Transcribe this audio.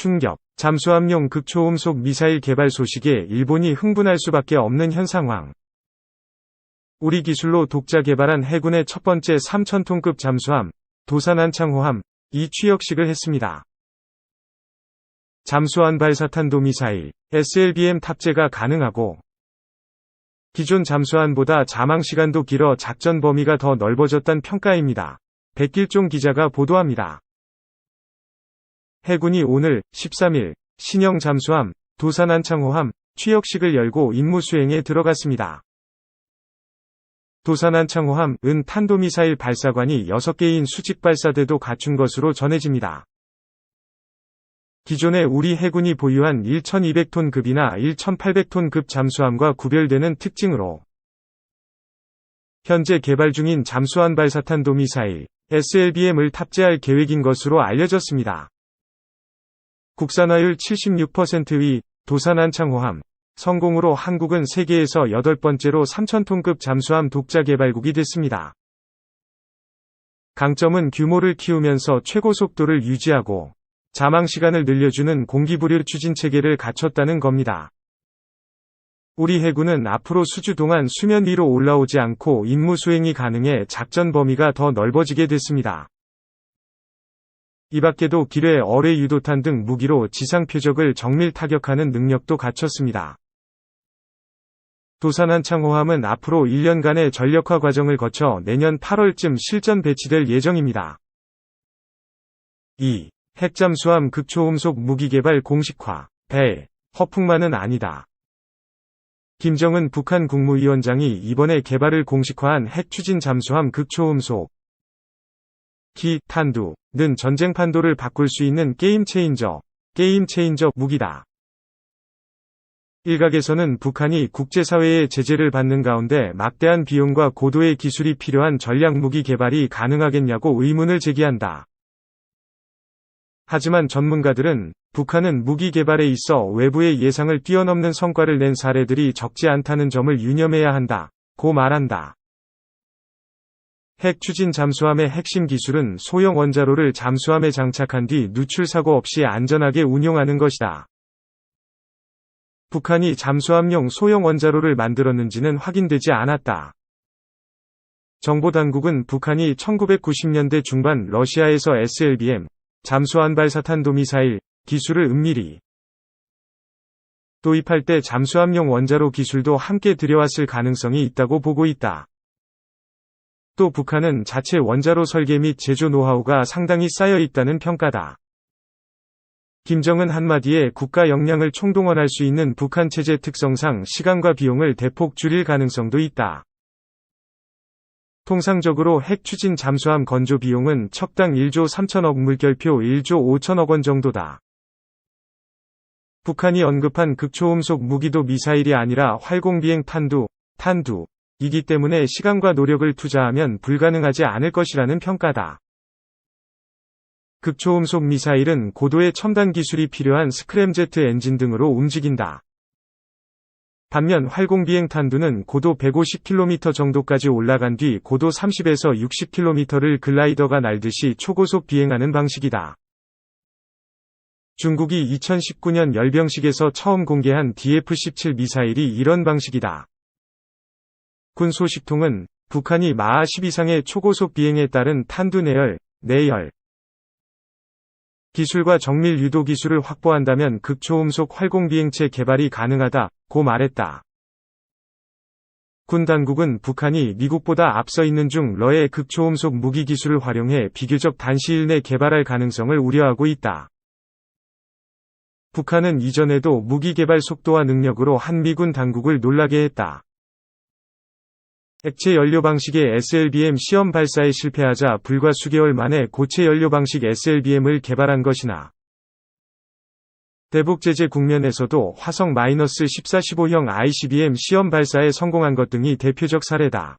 충격, 잠수함용 극초음속 미사일 개발 소식에 일본이 흥분할 수밖에 없는 현 상황. 우리 기술로 독자 개발한 해군의 첫 번째 3,000톤급 잠수함, 도산한창호함, 이 취역식을 했습니다. 잠수함 발사탄도 미사일, SLBM 탑재가 가능하고, 기존 잠수함보다 자망시간도 길어 작전 범위가 더 넓어졌단 평가입니다. 백길종 기자가 보도합니다. 해군이 오늘 13일 신형 잠수함 도산한창호함 취역식을 열고 임무 수행에 들어갔습니다. 도산한창호함은 탄도미사일 발사관이 6개인 수직 발사대도 갖춘 것으로 전해집니다. 기존에 우리 해군이 보유한 1200톤급이나 1800톤급 잠수함과 구별되는 특징으로 현재 개발 중인 잠수함 발사탄도 미사일 SLBM을 탑재할 계획인 것으로 알려졌습니다. 국산화율 76%위 도산한 창호함 성공으로 한국은 세계에서 여덟 번째로 3,000톤급 잠수함 독자 개발국이 됐습니다. 강점은 규모를 키우면서 최고 속도를 유지하고 자망 시간을 늘려주는 공기부류 추진 체계를 갖췄다는 겁니다. 우리 해군은 앞으로 수주 동안 수면 위로 올라오지 않고 임무 수행이 가능해 작전 범위가 더 넓어지게 됐습니다. 이 밖에도 기뢰, 어뢰 유도탄 등 무기로 지상 표적을 정밀 타격하는 능력도 갖췄습니다. 도산한 창호함은 앞으로 1년간의 전력화 과정을 거쳐 내년 8월쯤 실전 배치될 예정입니다. 2. 핵잠수함 극초음속 무기 개발 공식화. 배. 허풍만은 아니다. 김정은 북한 국무위원장이 이번에 개발을 공식화한 핵추진 잠수함 극초음속 기, 탄두 는 전쟁 판도를 바꿀 수 있는 게임 체인저, 게임 체인저 무기다. 일각에서는 북한이 국제사회의 제재를 받는 가운데 막대한 비용과 고도의 기술이 필요한 전략 무기 개발이 가능하겠냐고 의문을 제기한다. 하지만 전문가들은 북한은 무기 개발에 있어 외부의 예상을 뛰어넘는 성과를 낸 사례들이 적지 않다는 점을 유념해야 한다. 고 말한다. 핵 추진 잠수함의 핵심 기술은 소형 원자로를 잠수함에 장착한 뒤 누출 사고 없이 안전하게 운용하는 것이다. 북한이 잠수함용 소형 원자로를 만들었는지는 확인되지 않았다. 정보당국은 북한이 1990년대 중반 러시아에서 SLBM, 잠수함 발사탄도미사일 기술을 은밀히 도입할 때 잠수함용 원자로 기술도 함께 들여왔을 가능성이 있다고 보고 있다. 또 북한은 자체 원자로 설계 및 제조 노하우가 상당히 쌓여 있다는 평가다. 김정은 한마디에 국가 역량을 총동원할 수 있는 북한 체제 특성상 시간과 비용을 대폭 줄일 가능성도 있다. 통상적으로 핵 추진 잠수함 건조 비용은 척당 1조 3천억 물결표 1조 5천억 원 정도다. 북한이 언급한 극초음속 무기도 미사일이 아니라 활공비행 탄두, 탄두, 이기 때문에 시간과 노력을 투자하면 불가능하지 않을 것이라는 평가다. 극초음속 미사일은 고도의 첨단 기술이 필요한 스크램제트 엔진 등으로 움직인다. 반면 활공비행 탄두는 고도 150km 정도까지 올라간 뒤 고도 30에서 60km를 글라이더가 날듯이 초고속 비행하는 방식이다. 중국이 2019년 열병식에서 처음 공개한 DF-17 미사일이 이런 방식이다. 군 소식통은 북한이 마하 10 이상의 초고속 비행에 따른 탄두 내열, 내열, 기술과 정밀 유도 기술을 확보한다면 극초음속 활공 비행체 개발이 가능하다, 고 말했다. 군 당국은 북한이 미국보다 앞서 있는 중 러의 극초음속 무기 기술을 활용해 비교적 단시일 내 개발할 가능성을 우려하고 있다. 북한은 이전에도 무기 개발 속도와 능력으로 한미군 당국을 놀라게 했다. 액체 연료 방식의 SLBM 시험 발사에 실패하자 불과 수개월 만에 고체 연료 방식 SLBM을 개발한 것이나 대북 제재 국면에서도 화성-14-15형 ICBM 시험 발사에 성공한 것 등이 대표적 사례다.